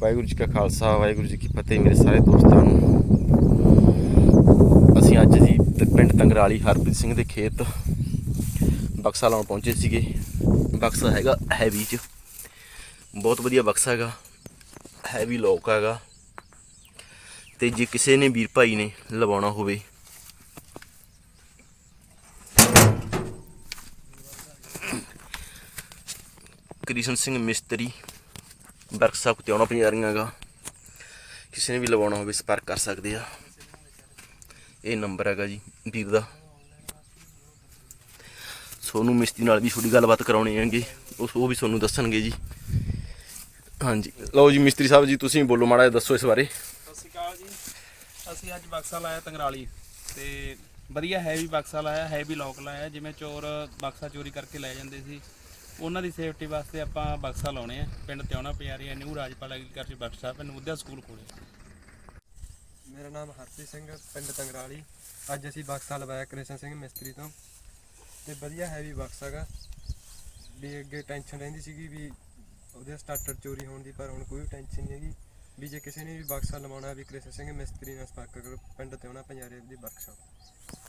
ਵਾਹਿਗੁਰੂ ਜੀ ਕਾ ਖਾਲਸਾ, ਵਾਹਿਗੁਰੂ ਜੀ ਕੀ ਫਤਿਹ ਮੇਰੇ ਸਾਰੇ ਦੋਸਤਾਂ ਨੂੰ। ਅਸੀਂ ਅੱਜ ਜੀ ਪਿੰਡ ਤੰਗਰਾਲੀ ਹਰਪ੍ਰੀਤ ਸਿੰਘ ਦੇ ਖੇਤ ਬਕਸਾ ਲਾਉਣ ਪਹੁੰਚੇ ਸੀਗੇ। ਬਕਸਾ ਹੈਗਾ ਹੈਵੀ ਚ। ਬਹੁਤ ਵਧੀਆ ਬਕਸਾ ਹੈਗਾ। ਹੈਵੀ ਲੋਕ ਹੈਗਾ। ਤੇ ਜੇ ਕਿਸੇ ਨੇ ਵੀਰ ਭਾਈ ਨੇ ਲਵਾਉਣਾ ਹੋਵੇ। ਕ੍ਰਿਸ਼ਨ ਸਿੰਘ ਮਿਸਤਰੀ ਬਰਕਸਾ ਕੁਤਿਆਉਣਾ ਪੰਜਾਰੀਆਂ ਗਾ। ਕਿਸੇ ਨੇ ਵੀ ਲਵਾਉਣਾ ਹੋਵੇ, ਸੰਪਰਕ ਕਰ ਸਕਦੇ ਆ। ਇਹ ਨੰਬਰ ਹੈਗਾ ਜੀ, ਵੀਰ ਦਾ। ਸੋਨੂੰ ਮਿਸਤਰੀ ਨਾਲ ਵੀ ਥੋੜੀ ਗੱਲਬਾਤ ਕਰਾਉਣੀ ਹੈਗੀ। ਉਹ ਵੀ ਤੁਹਾਨੂੰ ਦੱਸਣਗੇ ਜੀ। ਹਾਂਜੀ। ਲਓ ਜੀ ਮਿਸਤਰੀ ਸਾਹਿਬ ਜੀ, ਤੁਸੀਂ ਬੋਲੋ ਮਾੜਾ ਜਿਹਾ, ਦੱਸੋ ਇਸ ਬਾਰੇ। ਸਤਿ ਸ਼੍ਰੀ ਅਕਾਲ ਜੀ। ਅਸੀਂ ਅੱਜ ਬਕਸਾ ਲਾਇਆ ਤੰਗਰਾਲੀ। ਤੇ ਵਧੀਆ ਹੈਵੀ ਬਕਸਾ ਲਾਇਆ ਹੈਵੀ ਲੋਕ ਲਾਇਆ। ਜਿਵੇਂ ਚੋਰ ਬਕਸਾ ਚੋਰੀ ਕਰਕੇ ਲੈ ਜਾਂਦੇ ਸੀ। ਉਹਨਾਂ ਦੀ ਸੇਫਟੀ ਵਾਸਤੇ ਆਪਾਂ ਬਕਸਾ ਲਾਉਣੇ ਆ। ਪਿੰਡ ਤਿਉਣਾ ਪਿਆਰੀ ਨਿਊ ਰਾਜਪਾਲ ਐਗਰੀਕਲਚਰ ਬਕਸਾ, ਪਿੰਡ ਮੁੱਦਿਆ ਸਕੂਲ ਕੋਲੇ ਮੇਰਾ ਨਾਮ ਹਰਪ੍ਰੀਤ ਸਿੰਘ ਪਿੰਡ ਤੰਗਰਾਲੀ। ਅੱਜ ਅਸੀਂ ਬਕਸਾ ਲਵਾਇਆ ਕ੍ਰਿਸ਼ਨ ਸਿੰਘ ਮਿਸਤਰੀ ਤੋਂ। ਤੇ ਵਧੀਆ ਹੈਵੀ ਬਕਸਾ ਹੈਗਾ ਵੀ ਅੱਗੇ ਟੈਨਸ਼ਨ ਰਹਿੰਦੀ ਸੀਗੀ ਵੀ ਉਹਦੇ ਸਟਾਰਟਰ ਚੋਰੀ ਹੋਣ ਦੀ, ਪਰ ਹੁਣ ਕੋਈ ਟੈਨਸ਼ਨ ਨਹੀਂ ਹੈਗੀ। ਵੀ ਜੇ ਕਿਸੇ ਨੇ ਵੀ ਬਕਸਾ ਲਵਾਉਣਾ, ਵੀ ਕ੍ਰਿਸ਼ਨ ਸਿੰਘ ਮਿਸਤਰੀ ਨਾਲ ਸੰਪਰਕ ਕਰੋ, ਪਿੰਡ ਤੇ ਆਉਣਾ ਪੰਜਾਰੇ ਦੀ ਵਰਕਸ਼ਾਪ